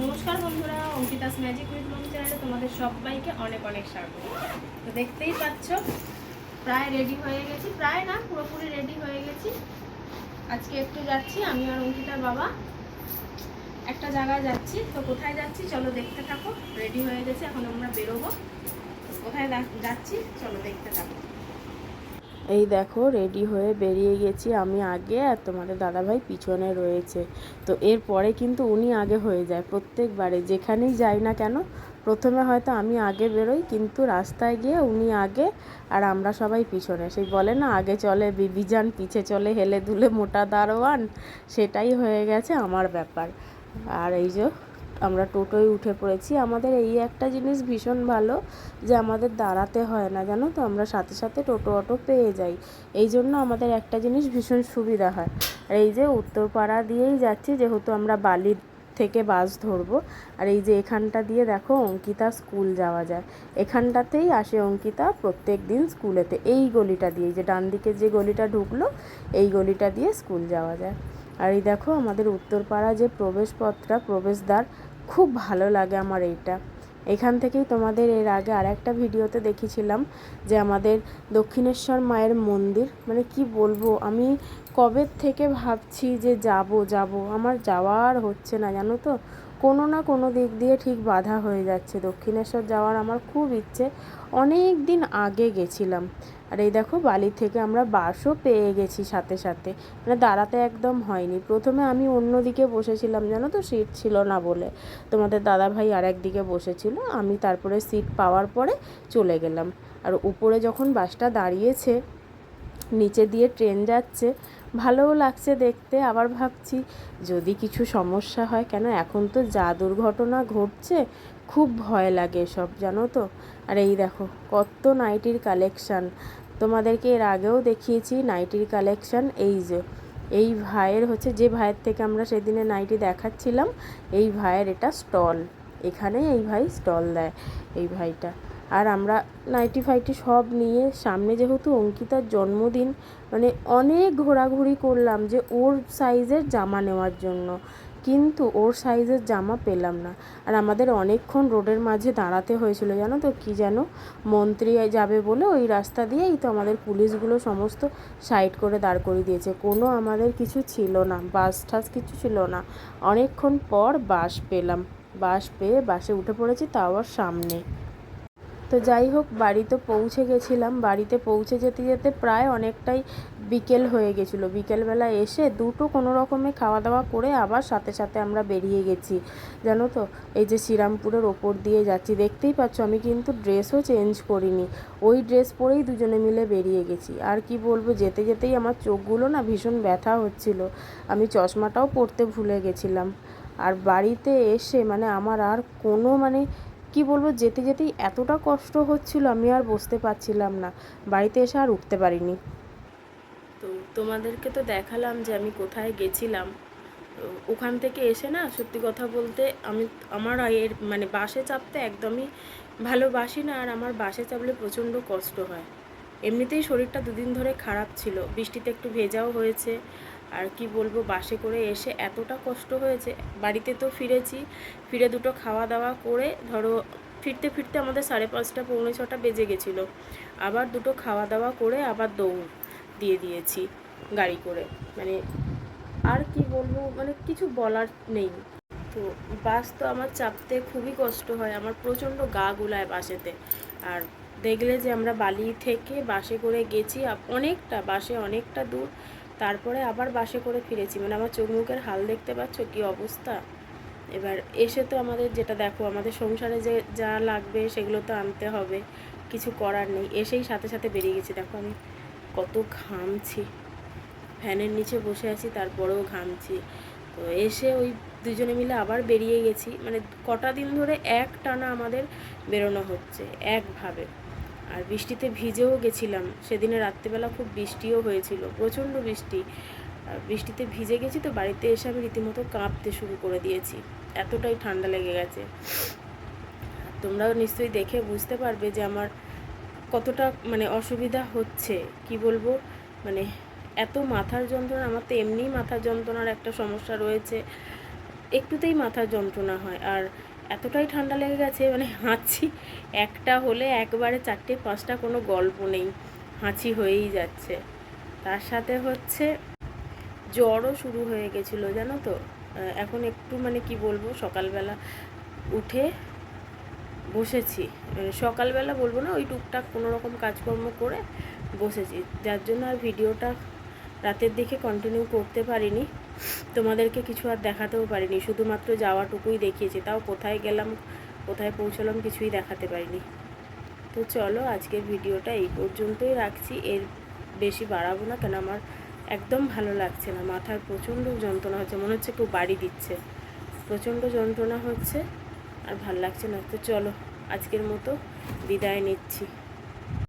নমস্কার বন্ধুরা, Ankita's magic with মম চ্যানেলে তোমাদের সবাইকে অনেক অনেক স্বাগত। তো দেখতেই পাচ্ছ, প্রায় রেডি হয়ে গেছি, প্রায় না, পুরোপুরি রেডি হয়ে গেছি। আজকে একটু যাচ্ছি, আমি আর অঙ্কিতার বাবা। একটা জায়গায় যাচ্ছি, তো কোথায় যাচ্ছি চলো দেখতে থাকো। রেডি হয়ে গেছি, এখন আমরা বেরোবো। কোথায় যাচ্ছি, চলো দেখতে থাকো। এই দেখো রেডি হয়ে বেরিয়ে গেছি আমি আগে আর তোমাদের দাদাভাই পিছনে রয়েছে। তো এরপরে কিন্তু উনি আগে হয়ে যায় প্রত্যেকবারে, যেখানেই যাই না কেন, প্রথমে হয়তো আমি আগে বেরোই, কিন্তু রাস্তায় গিয়ে উনি আগে আর আমরা সবাই পিছনে। সেই বলে না, আগে চলে বিবিজান, পিছে চলে হেলে দুলে মোটা দারোয়ান, সেটাই হয়ে গেছে আমার ব্যাপার। আর এই যে আমরা টোটোয় উঠে পড়েছি। আমাদের এই একটা জিনিস ভীষণ ভালো যে আমাদের দাঁড়াতে হয় না, জানো তো? আমরা সাথে সাথে টোটো অটো পেয়ে যাই। এই জন্য আমাদের একটা জিনিস ভীষণ সুবিধা হয়। আর এই যে উত্তরপাড়া দিয়েই যাচ্ছি, যেহেতু আমরা বালির থেকে বাস ধরবো। আর এই যে এখানটা দিয়ে দেখো অঙ্কিতা স্কুল যাওয়া যায়। এখানটাতেই আসে অঙ্কিতা প্রত্যেক দিন স্কুলেতে। এই গলিটা দিয়ে যে ডান দিকে যে গলিটা ঢুকলো, এই গলিটা দিয়ে স্কুল যাওয়া যায়। আর এই দেখো আমাদের উত্তরপাড়া যে প্রবেশপথটা, প্রবেশদ্বার খুব ভালো লাগে আমার এইটা। এখান থেকেই তোমাদের এর আগে আর একটা ভিডিওতে দেখেছিলাম যে আমাদের দক্ষিণেশ্বর মায়ের মন্দির। মানে কি বলব, আমি কবে থেকে ভাবছি যে যাব যাব। আমার যাওয়ার হচ্ছে না, জানো তো? কোনো না কোনো দিক দিয়ে ঠিক বাধা হয়ে যাচ্ছে। দক্ষিণেশ্বর যাওয়ার আমার খুব ইচ্ছে। অনেক দিন আগে গেছিলাম। আর এই দেখো, বালি থেকে আমরা বাসও পেয়ে গেছি সাথে সাথে। মানে দাঁড়াতে একদম হয়নি। প্রথমে আমি অন্য দিকে বসেছিলাম, জানো তো? সিট ছিল না বলে। তোমাদের দাদা ভাই আর একদিকে বসেছিল। আমি তারপরে সিট পাওয়ার পরে চলে গেলাম। আর উপরে যখন বাসটা দাঁড়িয়েছে, নিচে দিয়ে ট্রেন যাচ্ছে ভালোও লাগছে দেখতে, আবার ভাবছি যদি কিছু সমস্যা হয়, কেন এখন তো যা দুর্ঘটনা ঘটছে, খুব ভয় লাগে সব জানো তো? আর এই দেখো, কত নাইটির কালেকশান। তোমাদেরকে এর আগেও দেখিয়েছি নাইটির কালেকশান, এই যে, এই ভাইয়ের হচ্ছে, যে ভাইয়ের থেকে আমরা সেদিনে নাইটি দেখাচ্ছিলাম, এই ভাইয়ের এটা স্টল। এখানে এই ভাই স্টল দেয়, এই ভাইটা। আর আমরা নাইটি ফাইটি সব নিয়ে সামনে যেহেতু অঙ্কিতার জন্মদিন মানে অনেক ঘোরাঘুরি করলাম যে ওর সাইজের জামা নেওয়ার জন্য। কিন্তু ওর সাইজের জামা পেলাম না। আর আমাদের অনেকক্ষণ রোডের মাঝে দাঁড়াতে হয়েছিল, জানো তো? কি যেন মন্ত্রী যাবে বলে ওই রাস্তা দিয়েই তো আমাদের পুলিশগুলো সমস্ত সাইড করে দাঁড় করিয়ে দিয়েছে। কোনো আমাদের কিছু ছিল না, বাস টাস কিছু ছিল না। অনেকক্ষণ পর বাস পেলাম। বাস পেয়ে বাসে উঠে পড়েছি তাও সামনে। তো যাই হোক বাড়িতে পৌঁছে গেছিলাম। বাড়িতে পৌঁছে যেতে যেতে প্রায় অনেকটাই বিকেল হয়ে গেছিল। বিকেলবেলা এসে দুটো কোনো রকমে খাওয়া দাওয়া করে আবার সাথে সাথে আমরা বেরিয়ে গেছি। জানো তো, এই যে শ্রীরামপুরের ওপর দিয়ে যাচ্ছি, দেখতেই পাচ্ছ আমি কিন্তু ড্রেসও চেঞ্জ করিনি। ওই ড্রেস পরেই দুজনে মিলে বেরিয়ে গেছি। আর কি বলব, যেতে যেতেই আমার চোখগুলো না ভীষণ ব্যথা হচ্ছিল। আমি চশমাটাও পরতে ভুলে গেছিলাম। আর বাড়িতে এসে মানে আমার আর কোনো মানে কি বলব, যেতে যেতেই এতটা কষ্ট হচ্ছিল আমি আর বসতে পারছিলাম না। বাড়িতে এসে আর উঠতে পারিনি। তো তোমাদেরকে তো দেখালাম যে আমি কোথায় গেছিলাম। ওখান থেকে এসে না সত্যি কথা বলতে আমি, আমার এর মানে বাসে চাপতে একদমই ভালোবাসি না, আর আমার বাসে চাপলে প্রচণ্ড কষ্ট হয়। এমনিতেই শরীরটা দুদিন ধরে খারাপ ছিল, বৃষ্টিতে একটু ভেজাও হয়েছে আর কি বলব, বাসে করে এসে এতটা কষ্ট হয়েছে, বাড়িতে তো ফিরেছি, ফিরে দুটো খাওয়া দাওয়া করে ধরো ফিরতে ফিরতে আমাদের সাড়ে পাঁচটা, পৌনে ছটা বেজে গেছিল। আবার দুটো খাওয়া দাওয়া করে আবার দৌড় দিয়ে দিয়েছি গাড়ি করে। মানে আর কি বলব মানে কিছু বলার নেই। তো বাস তো আমার চাপতে খুবই কষ্ট হয়, আমার প্রচণ্ড গা গুলায় বাসেতে। আর দেখলে যে আমরা বালি থেকে বাসে করে গেছি অনেকটা, বাসে অনেকটা দূর। তারপরে আবার বাসে করে ফিরেছি। মানে আমার চোখ মুখের হাল দেখতে পাচ্ছ কি অবস্থা? এবার এসে তো আমাদের যেটা দেখো, আমাদের সংসারে যে যা লাগবে সেগুলো তো আনতে হবে, কিছু করার নেই। এসেই সাথে সাথে বেরিয়ে গেছি। দেখো আমি কত ঘামছি। ফ্যানের নিচে বসে আছি, তারপরেও ঘামছি। তো এসে ওই দুজনে মিলে আবার বেরিয়ে গেছি। মানে কটা দিন ধরে এক টানা আমাদের বেরোনো হচ্ছে, একভাবে। আর বৃষ্টিতে ভিজেও গেছিলাম। সেদিনে রাত্রিবেলা খুব বৃষ্টিও হয়েছিল, প্রচণ্ড বৃষ্টি। আর বৃষ্টিতে ভিজে গেছি তো বাড়িতে এসে আমি রীতিমতো কাঁপতে শুরু করে দিয়েছি। এতটাই ঠান্ডা লেগে গেছে। তোমরাও নিশ্চয়ই দেখে বুঝতে পারবে যে আমার কতটা মানে অসুবিধা হচ্ছে, কি বলব? মানে এত মাথার যন্ত্রণা, আমার তো এমনিই মাথার যন্ত্রণার একটা সমস্যা রয়েছে। একটুতেই মাথার যন্ত্রণা হয়। আর এতটাই ঠান্ডা লেগে গেছে মানে হাঁচি। একটা হলে একবারে চারটে পাঁচটা কোনো গল্প নেই, হাঁচি হয়েই যাচ্ছে। তার সাথে হচ্ছে জ্বরও শুরু হয়ে গেছিল, জানো তো? এখন একটু মানে কি বলব, সকালবেলা উঠে বসেছি। মানে সকালবেলা বলব না, ওই টুকটাক কোনো রকম কাজকর্ম করে বসেছি। যার জন্য আর ভিডিওটা রাতের দিকে কন্টিনিউ করতে পারিনি। তোমাদেরকে কিছু আর দেখাতেও পারিনি। শুধুমাত্র যাওয়াটুকুই দেখিয়েছি। তাও কোথায় গেলাম, কোথায় পৌঁছলাম কিছুই দেখাতে পারিনি। তো চলো, আজকের ভিডিওটা এই পর্যন্তই রাখছি। এর বেশি বাড়াবো না, কেন আমার একদম ভালো লাগছে না। মাথার প্রচণ্ড যন্ত্রণা হচ্ছে, মনে হচ্ছে কেউ বাড়ি দিচ্ছে। প্রচণ্ড যন্ত্রণা হচ্ছে আর ভালো লাগছে না। তো চলো, আজকের মতো বিদায় নিচ্ছি।